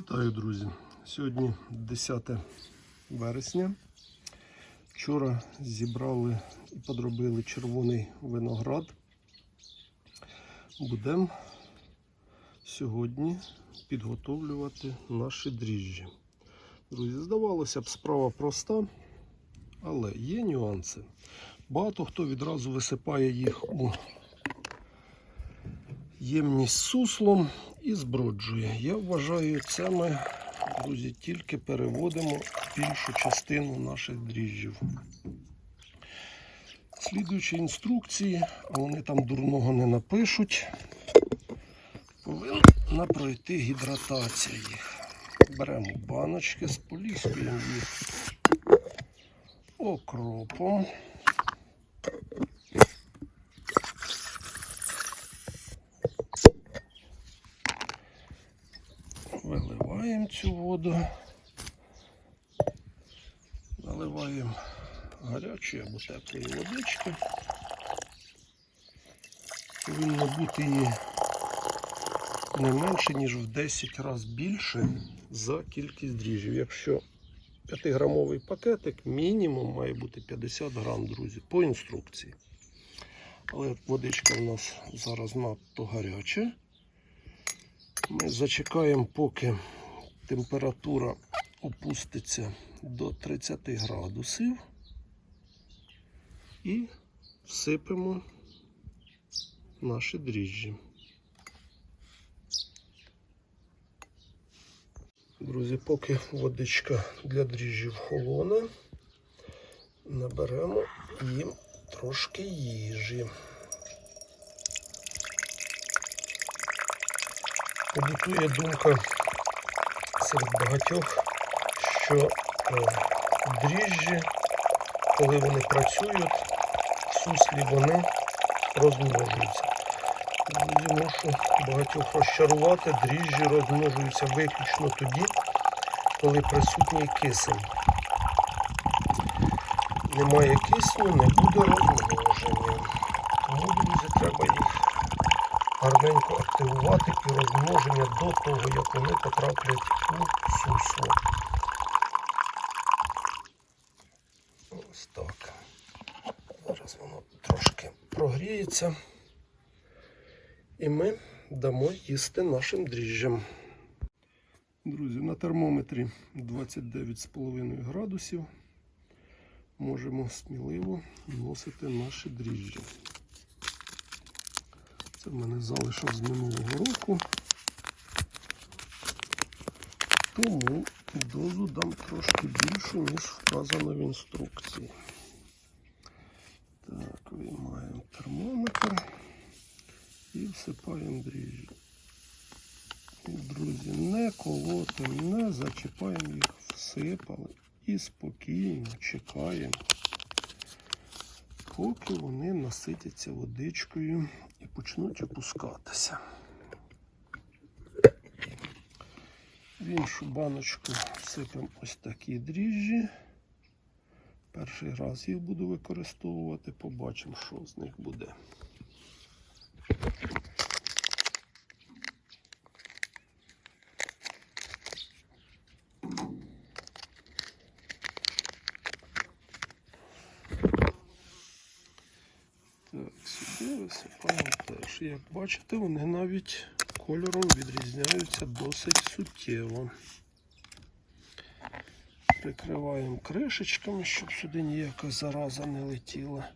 Вітаю, друзі! Сьогодні 10 вересня. Вчора зібрали і подробили червоний виноград. Будемо сьогодні підготовлювати наші дріжджі. Друзі, здавалося б, справа проста, але є нюанси. Багато хто відразу висипає їх у ємність з суслом і зброджує. Я вважаю, це ми, друзі, тільки переводимо більшу частину наших дріжджів. Слідуючи інструкції, а вони там дурного не напишуть, повинна пройти гідратація їх. Беремо баночки, споліскуємо їх окропом. Цю воду, наливаємо гарячої або теплої водички. Повинно бути її не менше, ніж в 10 разів більше за кількість дріжджів. Якщо 5-грамовий пакетик, мінімум має бути 50 грам, друзі, по інструкції. Але водичка в нас зараз надто гаряча. Ми зачекаємо, поки температура опуститься до 30 градусів і всипемо наші дріжджі. Друзі, поки водичка для дріжджів холоне, наберемо їм трошки їжі. Побутує думка серед багатьох, що е, дріжджі, коли вони працюють, суслі вони розмножуються. Друзі, мушу багатьох розчарувати, дріжджі розмножуються виключно тоді, коли присутній кисень. Немає кисню, не буде розмноження. Тому, друзі, треба їх гарненько активувати і розмноження до того, як вони потраплять у сусло. Ось так. Зараз воно трошки прогріється. І ми дамо їсти нашим дріжджам. Друзі, на термометрі 29,5 градусів можемо сміливо носити наші дріжджі. Це в мене залишок з минулого року. Тому дозу дам трошки більшу, ніж вказано в інструкції. Так, виймаємо термометр і всипаємо дріжджі. Друзі, не колотимо, не зачіпаємо їх, всипали і спокійно чекаємо поки вони наситяться водичкою і почнуть опускатися. В іншу баночку сипемо ось такі дріжджі. Перший раз їх буду використовувати, побачимо, що з них буде. Так, сюди висипаємо теж. Як бачите, вони навіть кольором відрізняються досить суттєво. Прикриваємо кришечками, щоб сюди ніяка зараза не летіла.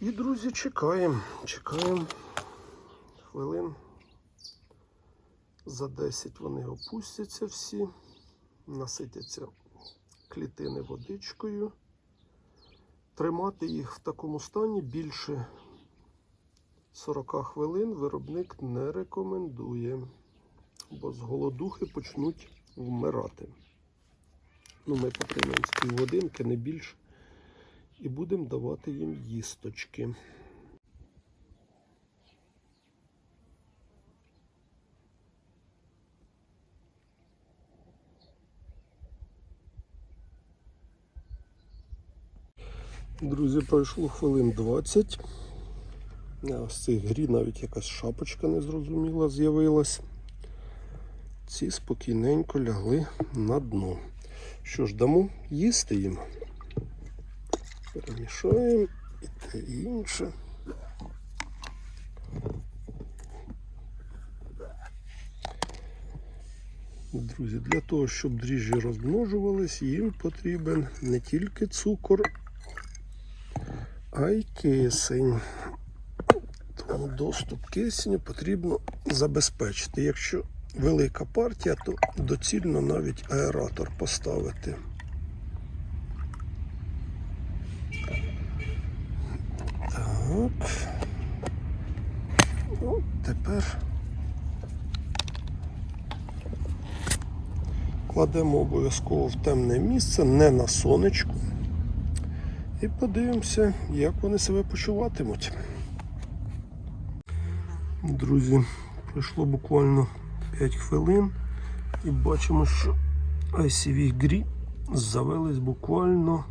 І, друзі, чекаємо. Чекаємо хвилин. За 10 вони опустяться всі, наситяться клітини водичкою. Тримати їх в такому стані більше 40 хвилин виробник не рекомендує, бо з голодухи почнуть вмирати. Ну, Ми потримаємо з півгодинки, не більше, і будемо давати їм їсточки. Друзі, пройшло хвилин 20. А З цих грі навіть якась шапочка незрозуміла з'явилась. ці спокійненько лягли на дно. Що ж, дамо їсти їм. Перемішаємо і те інше. Друзі, для того, щоб дріжджі розмножувались, їм потрібен не тільки цукор, а й кисень. Доступ кисню потрібно забезпечити. Якщо велика партія, то доцільно навіть аератор поставити. Так. От тепер кладемо обов'язково в темне місце, не на сонечку. І подивимося, як вони себе почуватимуть. Друзі, пройшло буквально 5 хвилин і бачимо, що ICV грі завелись буквально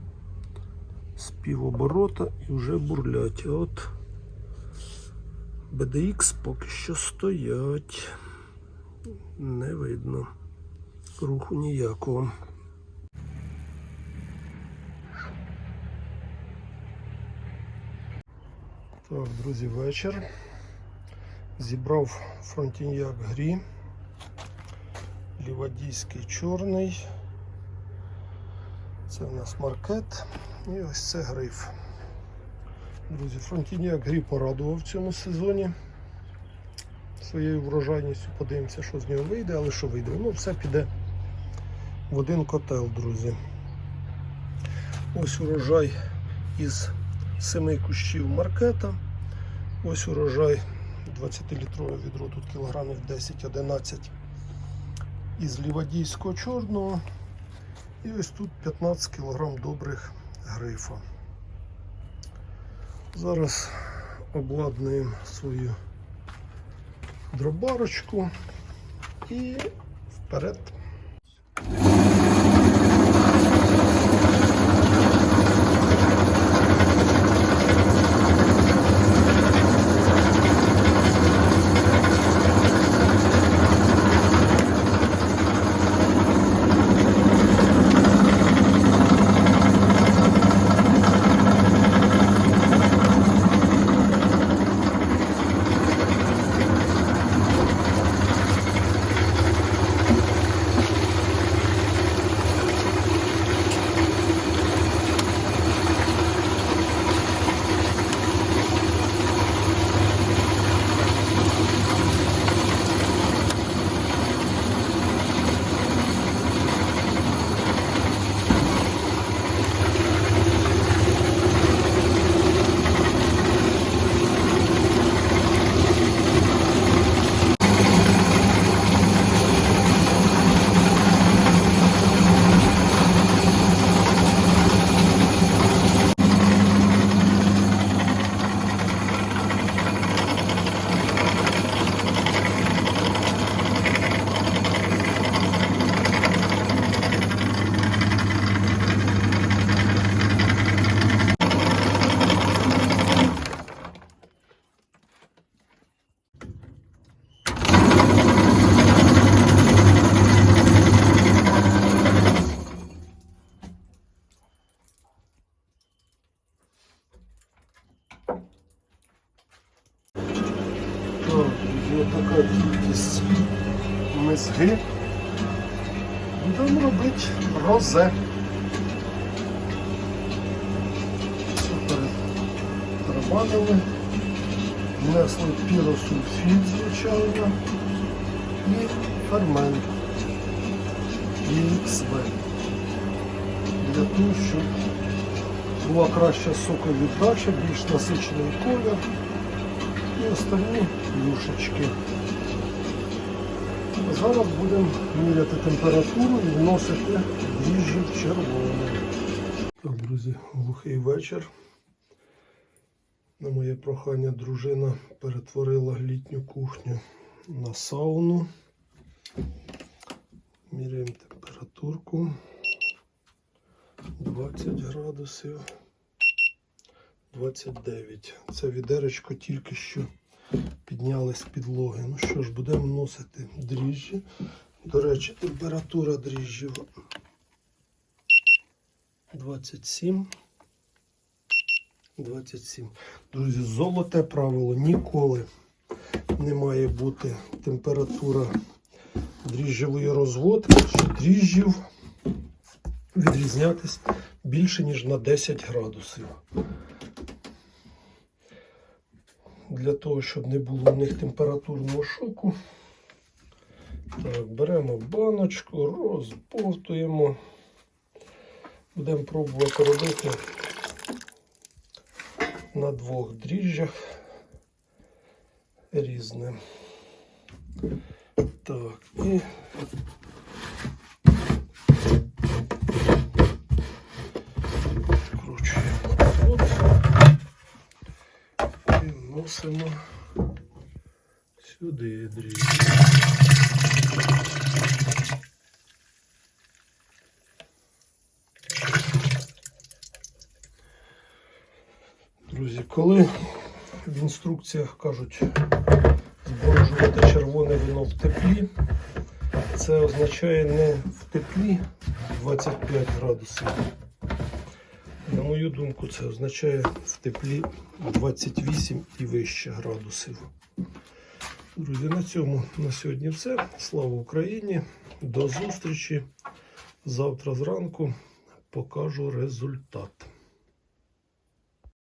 з півоборота і вже бурлять. А от BDX поки що стоять. Не видно руху ніякого. Так, друзі, вечір. Зібрав фронтіньяк грі. Лівадійський чорний. Це у нас маркет. І ось це гриф. Друзі, фронтіньяк грі порадував в цьому сезоні. Своєю врожайністю подивимося, що з нього вийде, але що вийде. Воно все піде в один котел, друзі. Ось урожай із семи кущів маркета. Ось урожай 20-літрове відро, тут кілограмів 10-11 із лівадійського чорного. І ось тут 15 кілограм добрих грифа. Зараз обладнуємо свою дробарочку і вперед. Тарабанили. Внесли піросульфід, звичайно. І фермент. EXV. Для того, щоб була краща соковіддача, більш насичений колір і остальні юшечки. Зараз будемо міряти температуру і вносити дріжджі в червоне. Так, друзі, глухий вечір. На моє прохання дружина перетворила літню кухню на сауну. Міряємо температурку. 20 градусів. 29. Це відеречко тільки що підняли з підлоги. Ну що ж, будемо вносити дріжджі. До речі, температура дріжджів 27. 27. Друзі, золоте правило ніколи не має бути температура дріжджової розводки чи дріжджів відрізнятись більше, ніж на 10 градусів. Для того, щоб не було в них температурного шоку. Так, беремо баночку, розбовтуємо. Будемо пробувати робити на двох дріжджах різне. Так, і вкручуємо тут і носимо сюди дріжджі. Друзі, коли в інструкціях кажуть зборожувати червоне вино в теплі, це означає не в теплі 25 градусів. На мою думку, це означає в теплі 28 і вище градусів. Друзі, на цьому на сьогодні все. Слава Україні! До зустрічі! Завтра зранку покажу результат.